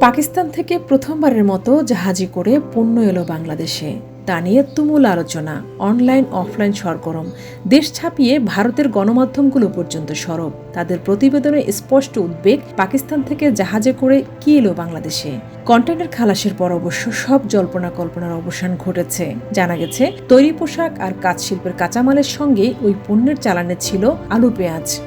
পাকিস্তান থেকে প্রথমবারের মতো জাহাজে করে পণ্য এলো বাংলাদেশে। তা নিয়ে তুমুল আলোচনা, অনলাইন, অফলাইন সরগরম। দেশ ছাপিয়ে ভারতের গণমাধ্যমগুলো পর্যন্ত সরব। তাদের প্রতিবেদনে স্পষ্ট উদ্বেগ, পাকিস্তান থেকে জাহাজে করে কি এলো বাংলাদেশে? কন্টেনার খালাসের পর অবশ্য সব জল্পনা কল্পনার অবসান ঘটেছে। জানা গেছে, তৈরি পোশাক আর কাজ শিল্পের কাঁচামালের সঙ্গে ওই পণ্যের চালানে ছিল আলু পেঁয়াজ।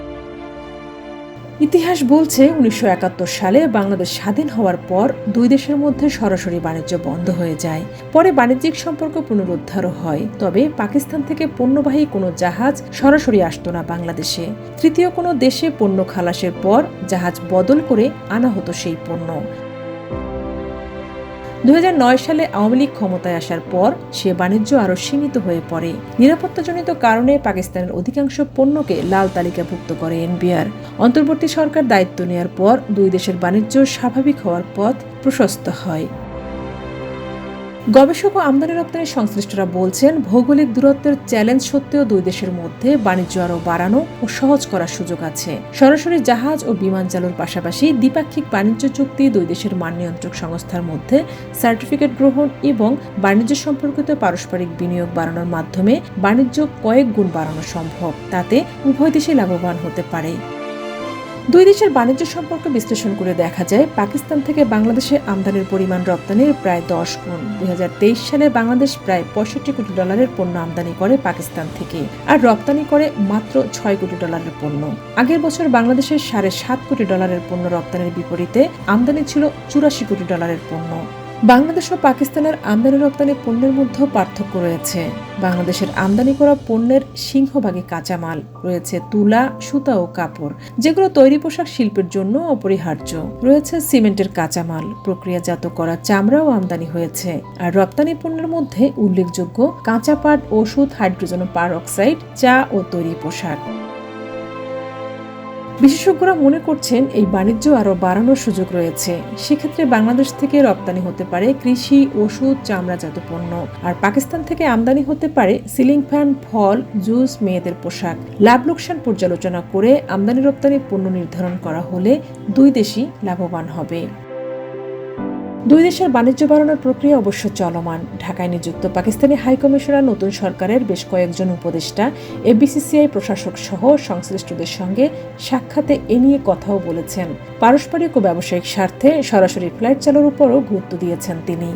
ইতিহাস বলছে উনিশশো একাত্তর সালে বাংলাদেশ স্বাধীন হওয়ার পর দুই দেশের মধ্যে সরাসরি বাণিজ্য বন্ধ হয়ে যায়। পরে বাণিজ্যিক সম্পর্ক পুনরুদ্ধারও হয়, তবে পাকিস্তান থেকে পণ্যবাহী কোনো জাহাজ সরাসরি আসত না বাংলাদেশে। তৃতীয় কোনো দেশে পণ্য খালাসের পর জাহাজ বদল করে আনা হতো সেই পণ্য। দুই হাজার নয় সালে আওয়ামী লীগ ক্ষমতায় আসার পর সে বাণিজ্য আরও সীমিত হয়ে পড়ে। নিরাপত্তাজনিত কারণে পাকিস্তানের অধিকাংশ পণ্যকে লাল তালিকাভুক্ত করে এনবিআর। অন্তর্বর্তী সরকার দায়িত্ব নেয়ার পর দুই দেশের বাণিজ্য স্বাভাবিক হওয়ার পথ প্রশস্ত হয়। গবেষক ও আমদানি রপ্তানি সংশ্লিষ্টরা বলছেন, ভৌগোলিক দূরত্বের চ্যালেঞ্জ সত্ত্বেও দুই দেশের মধ্যে বাণিজ্য আরও বাড়ানো ও সহজ করার সুযোগ আছে। সরাসরি জাহাজ ও বিমান চালুর পাশাপাশি দ্বিপাক্ষিক বাণিজ্য চুক্তি দুই দেশের মান নিয়ন্ত্রক সংস্থার মধ্যে সার্টিফিকেট গ্রহণ এবং বাণিজ্য সম্পর্কিত পারস্পরিক বিনিয়োগ বাড়ানোর মাধ্যমে বাণিজ্য কয়েক গুণ বাড়ানো সম্ভব। তাতে উভয় দেশে লাভবান হতে পারে। দুই দেশের বাণিজ্য সম্পর্ক বিশ্লেষণ করে দেখা যায়, পাকিস্তান থেকে বাংলাদেশে আমদানির পরিমাণ রপ্তানির প্রায় দশ গুণ। দুই হাজার তেইশ সালে বাংলাদেশ প্রায় পঁয়ষট্টি কোটি ডলারের পণ্য আমদানি করে পাকিস্তান থেকে, আর রপ্তানি করে মাত্র ছয় কোটি ডলারের পণ্য। আগের বছর বাংলাদেশের সাড়ে সাত কোটি ডলারের পণ্য রপ্তানির বিপরীতে আমদানি ছিল চুরাশি কোটি ডলারের পণ্য। বাংলাদেশ ও পাকিস্তানের আমদানি রপ্তানি পণ্যের মধ্যেও পার্থক্য রয়েছে। বাংলাদেশের আমদানি করা পণ্যের সিংহভাগে কাঁচামাল, রয়েছে তুলা, সুতা ও কাপড়, যেগুলো তৈরি পোশাক শিল্পের জন্য অপরিহার্য। রয়েছে সিমেন্টের কাঁচামাল, প্রক্রিয়াজাত করা চামড়াও আমদানি হয়েছে। আর রপ্তানি পণ্যের মধ্যে উল্লেখযোগ্য কাঁচা পাট, ওষুধ, হাইড্রোজেন পার অক্সাইড চা ও তৈরি পোশাক। বিশেষজ্ঞরা মনে করছেন এই বাণিজ্য আরও বাড়ানোর সুযোগ রয়েছে। সেক্ষেত্রে বাংলাদেশ থেকে রপ্তানি হতে পারে কৃষি, ওষুধ, চামড়াজাত পণ্য। আর পাকিস্তান থেকে আমদানি হতে পারে সিলিং ফ্যান, ফল, জুস, মেয়েদের পোশাক। লাভ লোকসান পর্যালোচনা করে আমদানি রপ্তানি পণ্য নির্ধারণ করা হলে দুই দেশই লাভবান হবে। দুই দেশের বাণিজ্য বাড়ানোর প্রক্রিয়া অবশ্য চলমান। ঢাকায় নিযুক্ত পাকিস্তানি হাইকমিশনার নতুন সরকারের বেশ কয়েকজন উপদেষ্টা এবিসিসিআই প্রশাসক সহ সংশ্লিষ্টদের সঙ্গে সাক্ষাতে এ নিয়ে কথাও বলেছেন। পারস্পরিক ও ব্যবসায়িক স্বার্থে সরাসরি ফ্লাইট চালুর উপরও গুরুত্ব দিয়েছেন তিনি।